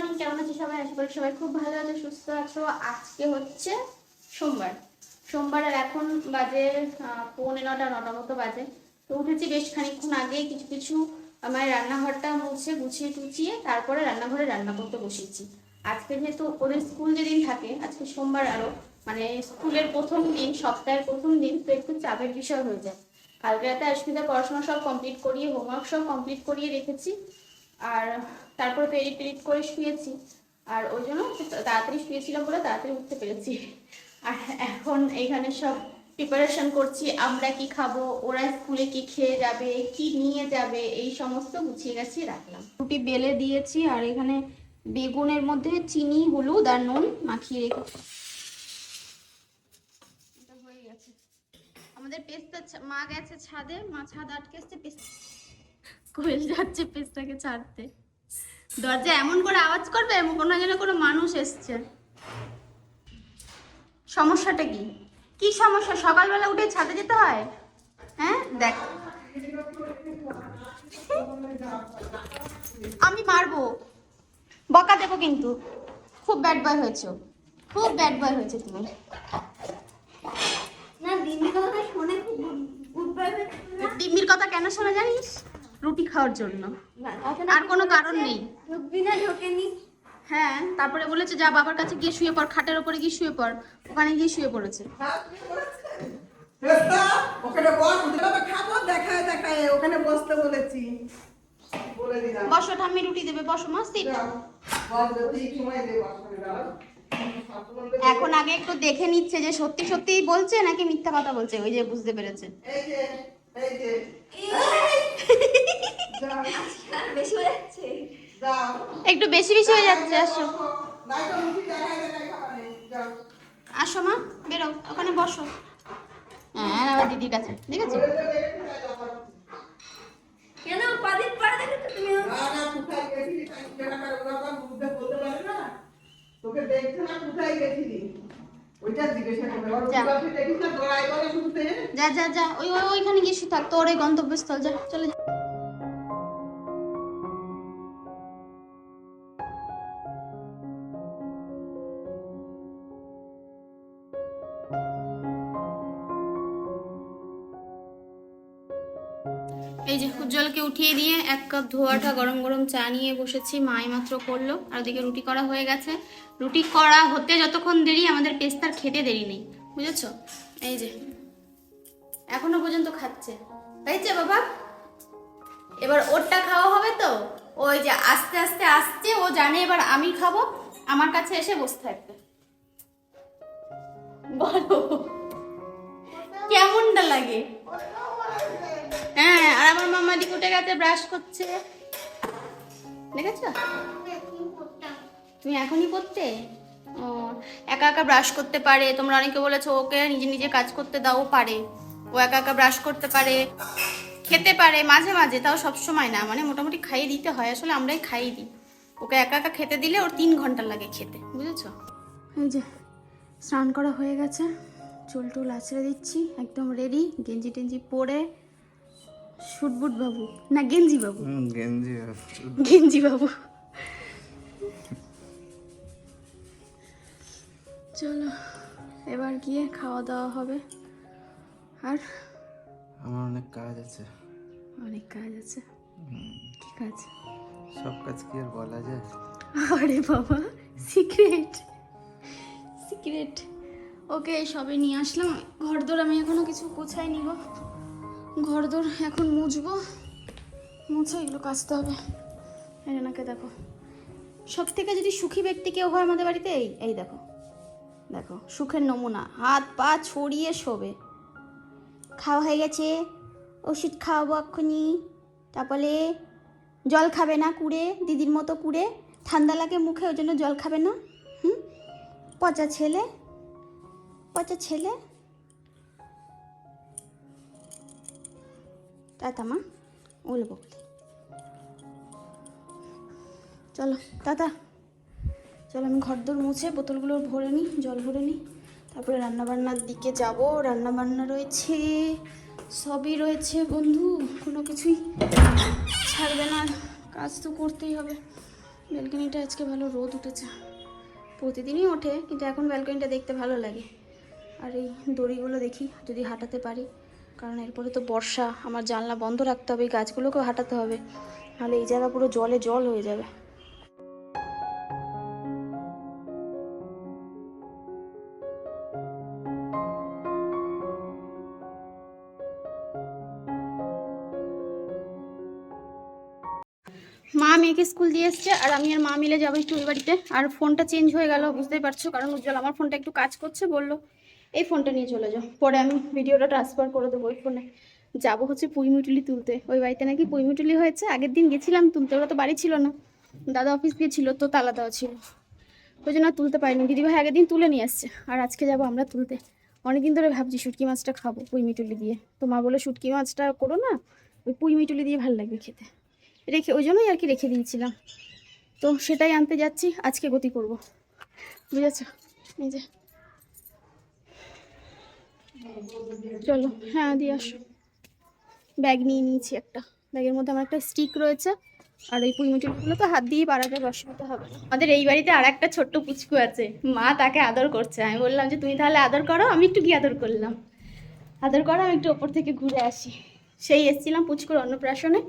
Morning কেমন আছে সবাই? আশা করি সবাই খুব ভালো আছে, সুস্থ আছো। আজকে হচ্ছে সোমবার। সোমবার আর এখন বাজে পৌনে নটা নটা মতো বাজে। তো উঠেছি বেশ খানিকক্ষণ আগে, কিছু কিছু আমার রান্নাঘরটা মুছে, গুছিয়ে, টুচিয়ে তারপরে রান্নাঘরে রান্না করতে বসিয়েছি আজকে যেহেতু ওদের স্কুল যেদিন থাকে, আজকে সোমবার আরও মানে স্কুলের প্রথম দিন, সপ্তাহের প্রথম দিন, তো একটু চাপের বিষয় হয়ে যায়। কালকে রাতে অস্মিতা পড়াশোনা সব কমপ্লিট করিয়ে হোমওয়ার্ক সব কমপ্লিট করিয়ে রেখেছি। আর তারপরে তো এডিট টেডিট করে শুয়েছি। আর ওই জন্য তাড়াতাড়ি শুয়েছিলাম বলে তাড়াতাড়ি উঠতে পেরেছি। আর এখন এখানে সব প্রিপারেশন করছি, আমরা কি খাব, ওরা স্কুলে কি খেয়ে যাবে, কি নিয়ে যাবে, এই সমস্ত গুছিয়ে গাছিয়ে রাখলাম। রুটি বেলে দিয়েছি আর এখানে বেগুনের মধ্যে চিনি, হলুদ আর নুন মাখিয়ে রেখেছি হয়ে গেছে। আমাদের পেস্তা মা গেছে ছাদে, মা ছাদ আটকে এসছে, পেস্তা কোয়েল যাচ্ছে পেস্তাকে ছাড়তে। দরজা এমন করে আওয়াজ করবে এমন কোনো যেন কোনো মানুষ এসছে। সমস্যাটা কি? কি সমস্যা? সকালবেলা উঠে ছাদে যেতে হয়? হ্যাঁ? দেখ। আমি মারবো। বকা দেবো কিন্তু। খুব ব্যাড বয় হয়েছো। খুব ব্যাড বয় হয়েছে তুমি। না দিদির কথা শুনে খুব গুড বাই ডিম্বির কথা কেন শোনা জানিস? রুটি খাওয়ার জন্য। আর কোনো কারণ নেই। ঢুকবি না ঢোকেনি। হ্যাঁ তারপরে বলেছে যা বাবার কাছে গিয়ে শুয়ে পড় খাটের ওপরে গিয়ে শুয়ে পড়। ওখানে গিয়ে শুয়ে পড়েছে। ওখানে বস খাব দেখায় দেখায় ওখানে বসতে বলেছি। বলে বসো ঠাম্মি রুটি দেবে বসো মা এখন আগে একটু দেখে নিচ্ছে যে সত্যি সত্যি বলছে নাকি মিথ্যা কথা বলছে ওই যে বুঝতে পেরেছে। এই যে। এই যে যাও বেশি হয়ে যাচ্ছে একটু বেশি বেশি হয়ে যাচ্ছে আসো আসো মা বেরো ওখানে বসো। হ্যাঁ আবার দিদির কাছে ঠিক আছে। কেন? কদিন পরে দেখেছ তুমি। না না কোথায় গেছিলি? তাই কেনাকাটা ওরা বলতে পারে না। তোকে দেখছে না কোথায় গেছিলি? যা। যা যা যা ওই ওই ওইখানে গিয়ে শুধু থাক তোর এই গন্তব্যস্থল যা চলে যা। এই যে উজ্জ্বলকে উঠিয়ে দিয়ে এক কাপ ধোয়াটা গরম গরম চা নিয়ে বসেছি, মাই মাত্র করল। আর ওদিকে রুটি করা হয়ে গেছে। রুটি করা হতে যতক্ষণ দেরি, আমাদের পেস্তার খেতে দেরি নেই। বুঝেছ? এই যে, এখনও পর্যন্ত খাচ্ছে। তাইছে বাবা? এবার ওরটা খাওয়া হবে তো? ওই যে আস্তে আস্তে আসছে, ও জানে এবার আমি খাব। আমার কাছে এসে বসে থাকবে। বলো, কেমনটা লাগে? আমার মামা দিকে উঠে ব্রাশ করছে। দেখেছ? তুমি এখনই পড়তে? ও, একা একা ব্রাশ করতে পারে। তোমরা অনেকে বলেছ, ওকে নিজে নিজে কাজ করতে দাও, পারে। ও একা একা ব্রাশ করতে পারে, খেতে পারে, মাঝে মাঝে, তাও সব সময় না। মানে মোটামুটি খাইয়ে দিতে হয়, আসলে আমরাই খাইয়ে দিই। ওকে একা একা খেতে দিলে ওর তিন ঘণ্টা লাগে খেতে, বুঝেছ? এই যে, স্নান করা হয়ে গেছে। চুল টুল আছড়ে দিচ্ছি, একদম রেডি গেঞ্জি টেঞ্জি পরে শুটবুট বাবু। না গেঞ্জি বাবু। গেঞ্জি গেঞ্জি বাবু। চলো এবার গিয়ে খাওয়া দাওয়া হবে। আর? আমার অনেক কাজ আছে। অনেক কাজ আছে। কি কাজ সব কাজ কি আর বলা যায়? আরে বাবা সিক্রেট। সিক্রেট। ওকে সবে নিয়ে আসলাম। ঘরদোর আমি এখনও কিছু গোছাই নিব ঘরদোর এখন মুছবো। মুছে এগুলো কাচতে হবে। এনাকে দেখো। সব থেকে যদি সুখী ব্যক্তি কেউ হয় আমাদের বাড়িতে, এই এই দেখো। দেখো, সুখের নমুনা। হাত পা ছড়িয়ে শোবে। খাওয়া হয়ে গেছে। ওষুধ খাওয়াবো এক্ষুনি। তারপরে জল খাবে না কুড়ে, দিদির মতো কুড়ে। ঠান্ডা লাগে মুখে, ওই জন্য জল খাবে না। হুম? পচা ছেলে। পচা ছেলে। টাটা মা বলব চলো টাটা চলো, আমি ঘর দোর মুছে বোতলগুলো ভরে নিই, জল ভরে নিই। তারপরে রান্নাবান্নার দিকে যাব, রান্নাবান্না রয়েছে, সবই রয়েছে বন্ধু, কোনো কিছুই ছাড়বে না, কাজ তো করতেই হবে। ব্যালকনিটা আজকে ভালো রোদ উঠেছে, প্রতিদিনই ওঠে, কিন্তু এখন ব্যালকনিটা দেখতে ভালো লাগে। আর এই দড়িগুলো দেখি, যদি হাঁটাতে পারি। কারণ এরপরে তো বর্ষা, আমার জানলা বন্ধ রাখতে হবে, এই গাছগুলোকেও হাঁটাতে হবে। নাহলে এই জায়গা পুরো জলে জল হয়ে যাবে। মা মেয়েকে স্কুল দিয়ে এসছে আর আমি আর মা মিলে যাব একটু ওই বাড়িতে। আর ফোনটা চেঞ্জ হয়ে গেল, বুঝতেই পারছ? কারণ উজ্জ্বল আমার ফোনটা একটু কাজ করছে, বলল। এই ফোনটা নিয়ে চলে যাও। পরে আমি ভিডিওটা ট্রান্সফার করে দেবো ওই ফোনে। যাব হচ্ছে পুইমিটুলি তুলতে। ওই বাড়িতে নাকি পুইমিটুলি হয়েছে। আগের দিন গেছিলাম তুলতে, ওরা তো বাড়ি ছিল না। দাদা অফিস গিয়েছিল তো তালা দেওয়া ছিল। ওই জন্য তুলতে পারিনি। দিদিভাই আগের দিন তুলে নিয়ে আসছে। আর আজকে যাব আমরা তুলতে। অনেকদিন ধরে ভাবছি শুটকি মাছটা খাব পুইমিটুলি দিয়ে। তো মা বলে শুটকি মাছটা করো না, ওই পুইমিটুলি দিয়ে ভালো লাগবে খেতে। রেখে ওই জন্যই আর কি রেখে দিয়েছিলাম। তো সেটাই আনতে যাচ্ছি, আজকে গতি করব। বুঝেছ? এই যে। চলো হ্যাঁ দিয়ে আসো। ব্যাগ নিয়ে নিয়েছি একটা। ব্যাগের মধ্যে আমার একটা স্টিক রয়েছে, আর এই পুঁইমুটিগুলো তো হাত দিয়ে পাড়াতে অসুবিধা হবে। আমাদের এই বাড়িতে আর একটা ছোট্ট পুচকু আছে। মা তাকে আদর করছে। আমি বললাম যে, তুমি তাহলে আদর করো, আমি একটু গিয়ে আদর করলাম। আদর করো, আমি একটু ওপর থেকে ঘুরে আসি। সেই এসছিলাম পুচকুর অন্নপ্রাশনে।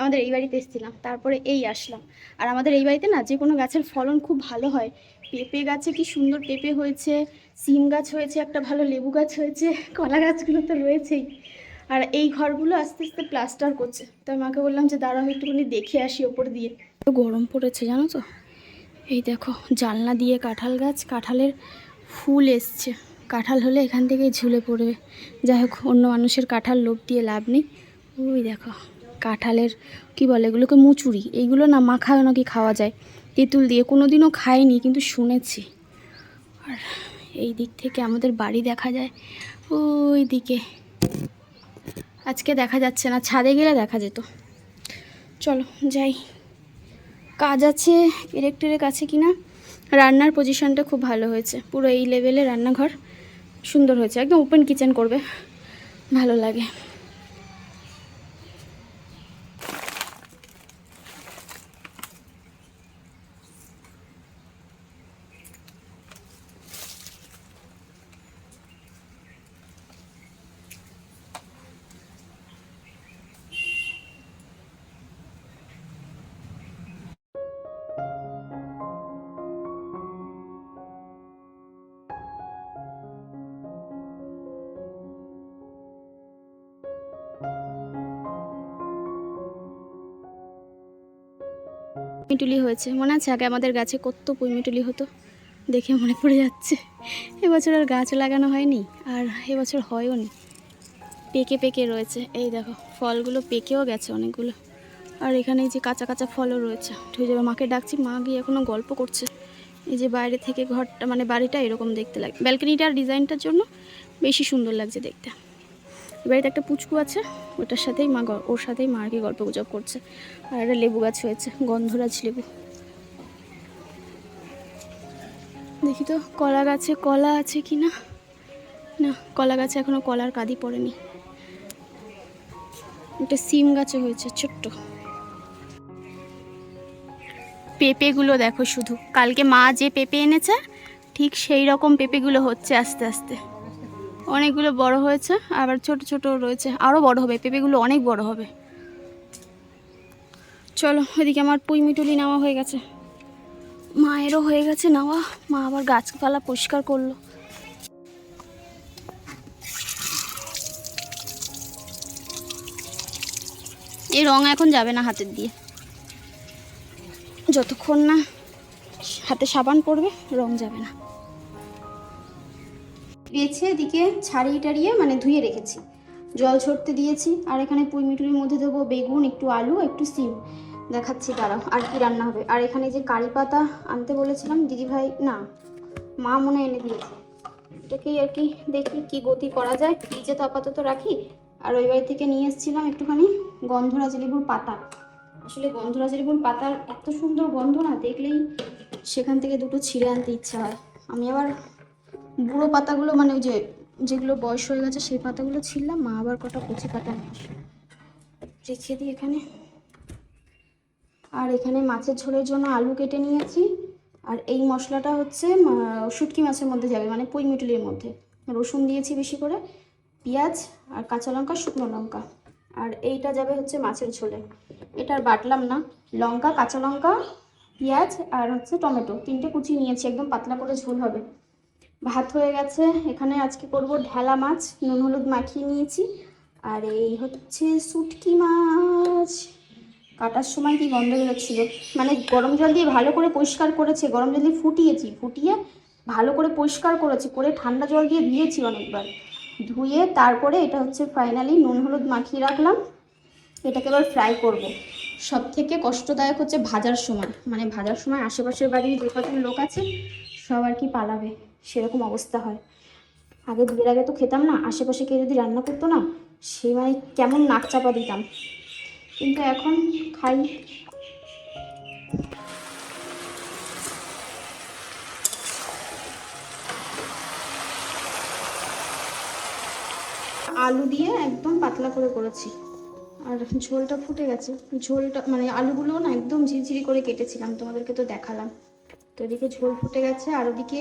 আমাদের এই বাড়িতে এসেছিলাম। তারপরে এই আসলাম। আর আমাদের এই বাড়িতে না, যে কোনো গাছের ফলন খুব ভালো হয়। পেঁপে গাছে কি সুন্দর পেঁপে হয়েছে, সিম গাছ হয়েছে, একটা ভালো লেবু গাছ হয়েছে, কলা গাছগুলো তো রয়েছেই। আর এই ঘরগুলো আস্তে আস্তে প্লাস্টার করছে। তাই মাকে বললাম যে, দাঁড়াও, একটুখানি দেখে আসি ওপর দিয়ে। তো গরম পড়েছে, জানো তো? এই দেখো, জানলা দিয়ে কাঁঠাল গাছ, কাঁঠালের ফুল এসছে। কাঁঠাল হলে এখান থেকেই ঝুলে পড়বে। যাই হোক, অন্য মানুষের কাঁঠাল লোভ দিয়ে লাভ নেই। ওই দেখো, কাঁঠালের, কি বলে এগুলোকে মুচুরি? এইগুলো না মাখা নাকি খাওয়া যায়? তেঁতুল দিয়ে। কোনো দিনও খাইনি, কিন্তু শুনেছি। আর এই দিক থেকে আমাদের বাড়ি দেখা যায়, ওই দিকে। আজকে দেখা যাচ্ছে না, ছাদে গেলে দেখা যেত। চলো, যাই। কাজ আছে পেরেক টেরেক আছে কি না রান্নার পজিশনটা খুব ভালো হয়েছে। পুরো এই লেভেলে রান্নাঘর সুন্দর হয়েছে। একদম ওপেন কিচেন করবে। ভালো লাগে। পুঁইমিটুলি হয়েছে। মনে আছে আগে আমাদের গাছে কত পুঁইমিটুলি হতো? দেখে মনে পড়ে যাচ্ছে। এবছর আর গাছ লাগানো হয়নি, আর এবছর হয়ও নি। পেকে পেকে রয়েছে। এই দেখো, ফলগুলো পেকেও গেছে অনেকগুলো। আর এখানে যে কাঁচা কাঁচা ফলও রয়েছে। ঠিক যাবে। মাকে ডাকছি, মা গিয়ে এখনও গল্প করছে। এই যে বাইরে থেকে ঘরটা মানে বাড়িটা এরকম দেখতে লাগে। ব্যালকনিটার ডিজাইনটার জন্য বেশি সুন্দর লাগছে দেখতে। বাড়িতে একটা পুচকু আছে, ওটার সাথেই মা ওর সাথেই মা আর কি গল্প গুজব করছে। আর একটা লেবু গাছ হয়েছে, গন্ধরাজ লেবু। দেখি তো, কলা গাছে কলা আছে কি না? না, কলা গাছে এখনও কলার কাঁদি পড়েনি। একটা সিম গাছে হয়েছে, ছোট্ট। পেঁপেগুলো দেখো শুধু। কালকে মা যে পেঁপে এনেছে, ঠিক সেই রকম পেঁপেগুলো হচ্ছে আস্তে আস্তে। অনেকগুলো বড় হয়েছে, আবার ছোট ছোট রয়েছে। আরও বড় হবে, পেঁপেগুলো অনেক বড় হবে। চলো, এদিকে আমার পুঁই মিটুলি নেওয়া হয়ে গেছে। মায়েরও হয়ে গেছে নেওয়া, মা আবার গাছপালা পরিষ্কার করল। এই রং এখন যাবে না হাতের দিয়ে। যতক্ষণ না হাতে সাবান পড়বে, রং যাবে না। বেছে এদিকে ছাড়িয়ে টাড়িয়ে মানে ধুয়ে রেখেছি। জল ছড়তে দিয়েছি। আর এখানে পুঁই মিটুরির মধ্যে দেবো বেগুন, একটু আলু, একটু সিম। দেখাচ্ছি, দাঁড়াও, আর কি রান্না হবে। আর এখানে যে কারি পাতা আনতে বলেছিলাম দিদিভাই না, মা মনে এনে দিয়েছে। এটাকেই আর কি দেখি কি গতি করা যায়। ফ্রিজে তো আপাতত রাখি। আর ওই বাড়ি থেকে নিয়ে এসেছিলাম একটুখানি গন্ধরাজ লেবুর পাতা। আসলে গন্ধরাজ লেবুর পাতার এত সুন্দর গন্ধ না, দেখলেই সেখান থেকে দুটো ছিঁড়ে আনতে ইচ্ছা হয়। আমি আবার বুড়ো পাতাগুলো মানে ওই যে, যেগুলো বয়স হয়ে গেছে সেই পাতাগুলো ছিললাম মা আবার কটা কচি পাতা নিয়ে রেখে দিই এখানে। আর এখানে মাছের ঝোলের জন্য আলু কেটে নিয়েছি। আর এই মশলাটা হচ্ছে শুটকি মাছের মধ্যে যাবে মানে পুঁই মিটুলির মধ্যে। রসুন দিয়েছি বেশি করে, পেঁয়াজ আর কাঁচা লঙ্কা, শুকনো লঙ্কা। আর এইটা যাবে হচ্ছে মাছের ঝোলে। এটা আর বাটলাম না, লঙ্কা, কাঁচা লঙ্কা, পেঁয়াজ আর হচ্ছে টমেটো। তিনটে কুচি নিয়েছি, একদম পাতলা করে ঝোল হবে। ভাত হয়ে গেছে। এখানে আজকে করব ঢেলা মাছ, নুন হলুদ মাখিয়ে নিয়েছি। আর এই হচ্ছে শুটকি মাছ। কাটার সময় কি গন্ধ বেরোচ্ছিল? মানে গরম জল দিয়ে ভালো করে পরিষ্কার করেছে, গরম জল দিয়ে ফুটিয়েছি। ফুটিয়ে ভালো করে পরিষ্কার করেছি, করে ঠান্ডা জল দিয়ে ধুয়েছি অনেকবার। ধুয়ে তারপরে এটা হচ্ছে ফাইনালি নুন হলুদ মাখিয়ে রাখলাম। এটাকে এবার ফ্রাই করব। সব থেকে কষ্টদায়ক হচ্ছে ভাজার সময়। মানে ভাজার সময় আশেপাশের বাড়ির যে কজন লোক আছে সব আর কি পালাবে, সেরকম অবস্থা হয়। আগে বিয়ের আগে তো খেতাম না, আশেপাশে কেউ যদি রান্না করতো না, সে মানে কেমন নাক চাপা দিতাম। কিন্তু এখন খাই। আলু দিয়ে একদম পাতলা করে করেছি। আর ঝোলটা ফুটে গেছে। ঝোলটা মানে আলুগুলো না একদম ঝিরঝিরি করে কেটেছিলাম, তোমাদেরকে তো দেখালাম। তো এদিকে ঝোল ফুটে গেছে, আর ওদিকে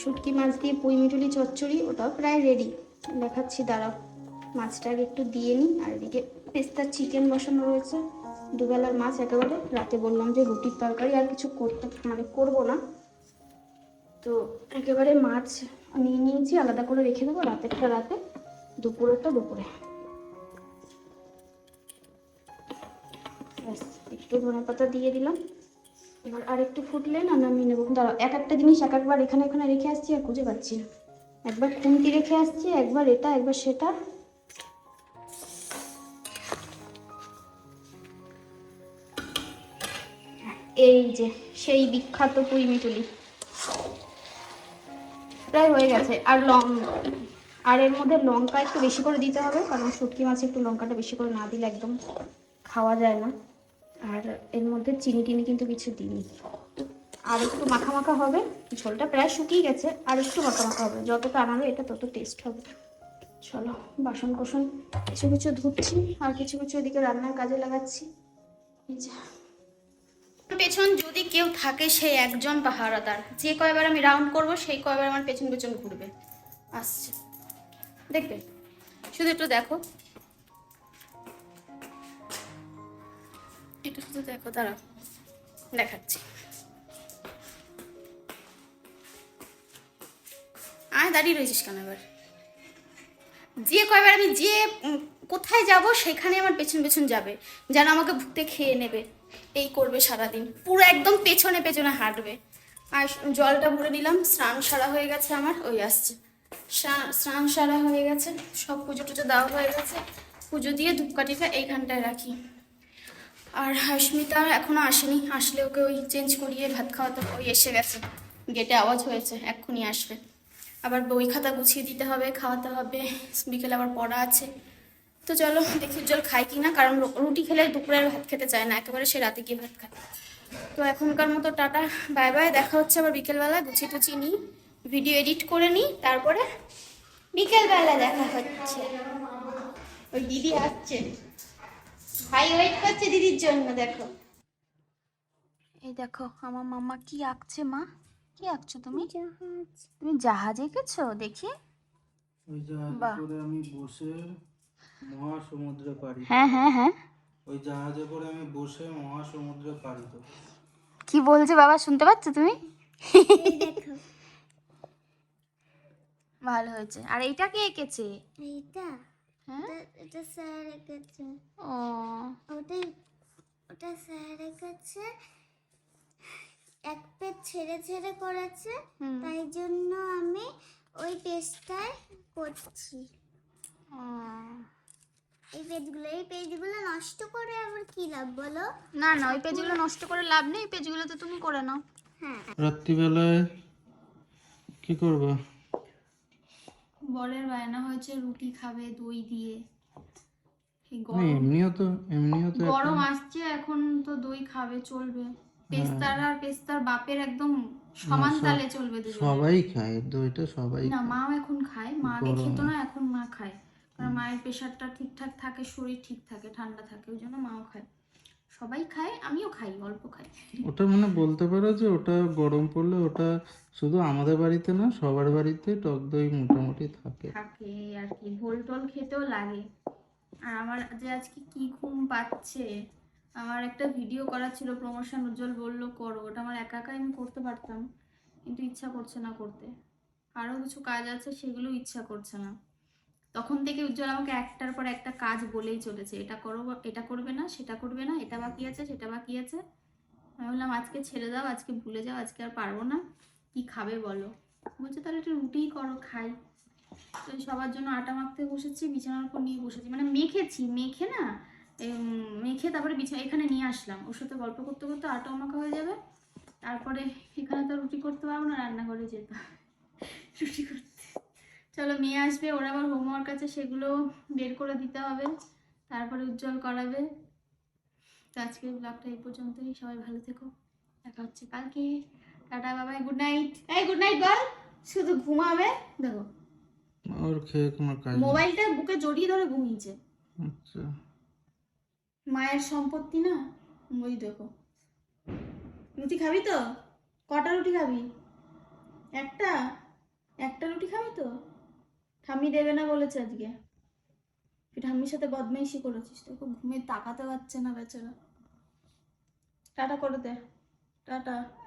শুটকি মাছ দিয়ে পুঁই মিটুলি চচ্চড়ি, ওটাও প্রায় রেডি দেখাচ্ছি, দাঁড়াও। মাছটা আগে একটু দিয়ে নিই, আর এদিকে পেস্তার চিকেন বসানো রয়েছে। দুবেলার মাছ একেবারে, রাতে বললাম যে রুটির তরকারি আর কিছু করতে মানে করব না। তো একেবারে মাছ নিয়ে নিয়েছি, আলাদা করে রেখে দেবো রাতেরটা রাতে, দুপুরেরটা দুপুরে। একটু ধনে পাতা দিয়ে দিলাম। এবার আর একটু ফুটলে না নামিয়ে নেব। দাঁড়াও, এক একটা জিনিস এক একবার এখানে এখানে রেখে আসছি আর খুঁজে পাচ্ছি না। একবার খুন্তি রেখে আসছি, একবার এটা, একবার সেটা। এই যে, সেই বিখ্যাত পুঁই মিটুলি। প্রায় হয়ে গেছে। আর লং, আর এর মধ্যে লঙ্কা একটু বেশি করে দিতে হবে, কারণ শুটকি মাছে একটু লঙ্কাটা বেশি করে না দিলে একদম খাওয়া যায় না। আর এর মধ্যে চিনি টিনি কিন্তু কিছু দিইনি। আর একটু মাখা মাখা হবে, ঝোলটা প্রায় শুকিয়ে গেছে, আর একটু মাখা মাখা হবে। যতটা আনাবে এটা তত টেস্ট হবে। চলো, বাসন কোসন কিছু কিছু ধুচ্ছি, আর কিছু কিছু এদিকে রান্নার কাজে লাগাচ্ছি। পেছন যদি কেউ থাকে সেই একজন পাহারাদার। যে কয়বার আমি রাউন্ড করব সেই কয়বার আমার পেছন পেছন ঘুরবে। আসছে। দেখবে? শুধু একটু দেখো। একটু শুধু দেখো, দাঁড়াও, দেখাচ্ছি। আয়, দাঁড়িয়ে রয়েছিস কেন এবার? যে কয়বার আমি যে কোথায় যাব সেখানে আমার পেছন পেছন যাবে, যেন আমাকে ভুতে খেয়ে নেবে। এই করবে সারাদিন, পুরো একদম পেছনে পেছনে হাঁটবে। আর জলটা ভরে নিলাম, স্নান সারা হয়ে গেছে আমার, ওই আসছে। স্নান সারা হয়ে গেছে, সব পুজো টুজো দেওয়া হয়ে গেছে। পুজো দিয়ে ধূপকাঠিটা এইখানটায় রাখি। আর হাসমিতা এখনও আসেনি। আসলে ওকে ওই চেঞ্জ করিয়ে ভাত খাওয়াতে ওই এসে গেছে। গেটে আওয়াজ হয়েছে, এক্ষুনি আসবে। আবার বই খাতা গুছিয়ে দিতে হবে, খাওয়াতে হবে, বিকেলে আবার পড়া আছে। তো চলো, দেখি জল খাই কি না কারণ রুটি খেলে দুপুরে আর ভাত খেতে চায় না, একেবারে সে রাতে গিয়ে ভাত খায়। তো এখনকার মতো টাটা বাই বাই দেখা হচ্ছে আবার বিকেলবেলা গুছিয়ে টুচি নিই ভিডিও এডিট করে নিই, তারপরে বিকেলবেলা দেখা হচ্ছে। ওই দিদি আসছে। ভাই ওয়েট করছে দিদির জন্য দেখো। এই দেখো আমার মামা কি আঁকছে মা? কি আঁকছো তুমি? তুমি জাহাজ এঁকেছো? দেখি। ওই জাহাজে করে আমি বসে মহাসমুদ্রে পাড়ি হ্যাঁ হ্যাঁ হ্যাঁ। ওই জাহাজে করে আমি বসে মহাসমুদ্রে পাড়ি দেবো কি বলছে বাবা শুনতে পাচ্ছ তুমি? ভালো হয়েছে। আর এইটা কে এঁকেছে? এইটা। এটা- এটা স্যার এঁকেছে ও ওটাই ওটা স্যার এঁকেছে এক পেজ ছেড়ে ছেড়ে করেছে। তাই জন্য আমি ওই পেজটায় করছি। ও। এই পেজগুলো এই পেজগুলো নষ্ট করে আবার কি লাভ বলো? না না ওই পেজগুলো নষ্ট করে লাভ নেই এই পেজগুলোতে তুমি করে নাও। হ্যাঁ। রাত্রিবেলায় কি করবা? বরের বায়না হয়েছে রুটি খাবে দই দিয়ে। এমনিও তো এমনিও তো গরম আসছে এখন তো দই খাবে চলবে। পেস্তার আর পেস্তার বাপের একদম সমান তালে চলবে সবাই খায় দইটা সবাই না মাও এখন খায় মা আগে। খেত না এখন মা খায়। কারণ মায়ের প্রেশারটা ঠিকঠাক থাকে শরীর ঠিক থাকে ঠান্ডা থাকে ওই জন্য মাও খায়। সবাই খায় আমিও খাই অল্প খাই। ওটা মানে বলতে পারো যে ওটা গরম পড়লে ওটা শুধু আমাদের বাড়িতে না সবার বাড়িতে টক দই মোটামুটি থাকে। থাকে আর কি ঝোল টোল খেতেও লাগে। আর আমার যে আজকে কি ঘুম পাচ্ছে আমার একটা ভিডিও করা ছিল প্রমোশন উজ্জ্বল বলল করো। ওটা আমার একা একাই আমি করতে পারতাম কিন্তু ইচ্ছা করছে না করতে। আরও কিছু কাজ আছে সেগুলো ইচ্ছা করছে না। তখন থেকে উজ্জ্বল আমাকে একটার পর একটা কাজ বলেই চলেছে, এটা করো এটা করবে না, সেটা করবে না, এটা বাকি আছে, সেটা বাকি আছে। আমি বললাম, আজকে ছেড়ে দাও, আজকে ভুলে যাও, আজকে আর পারব না, কি খাবে বলো? বলছে, তাহলে একটু রুটিই করো, খাই। তো সবার জন্য আটা মাখতে বসেছি, বিছানার উপর নিয়ে বসেছি মানে মেখেছি, মেখে না মেখে তারপরে বিছানা এখানে নিয়ে আসলাম। ওর সাথে গল্প করতে করতে আটাও মাখা হয়ে যাবে, তারপরে এখানে তো রুটি করতে পারব না, রান্নাঘরে যেতে রুটি করতে চলো মেয়ে আসবে ওর আবার হোমওয়ার্ক আছে সেগুলো বের করে দিতে হবে তারপরে উজ্জ্বল করাবে। তো আজকের ব্লগটা এই পর্যন্তই সবাই ভালো থেকো দেখা হচ্ছে কালকে। টাটা বাবাই গুড নাইট। এই গুড নাইট বল। শুধু ঘুমাবে দেখো। ওর খেয়ে কোনো কাজ মোবাইলটা বুকে জড়িয়ে ধরে ঘুমিয়েছে। আচ্ছা। মায়ের সম্পত্তি না ওই দেখো। রুটি খাবি তো? কটা রুটি খাবি? একটা? একটা রুটি খাবি তো? ঠাম্মি দেবে না বলেছে আজকে। তুই ঠাম্মির সাথে বদমাইশি করেছিস, তোকে ঘুমে তাকাতে পারছে না বেচারা। টাটা করে দে। টাটা।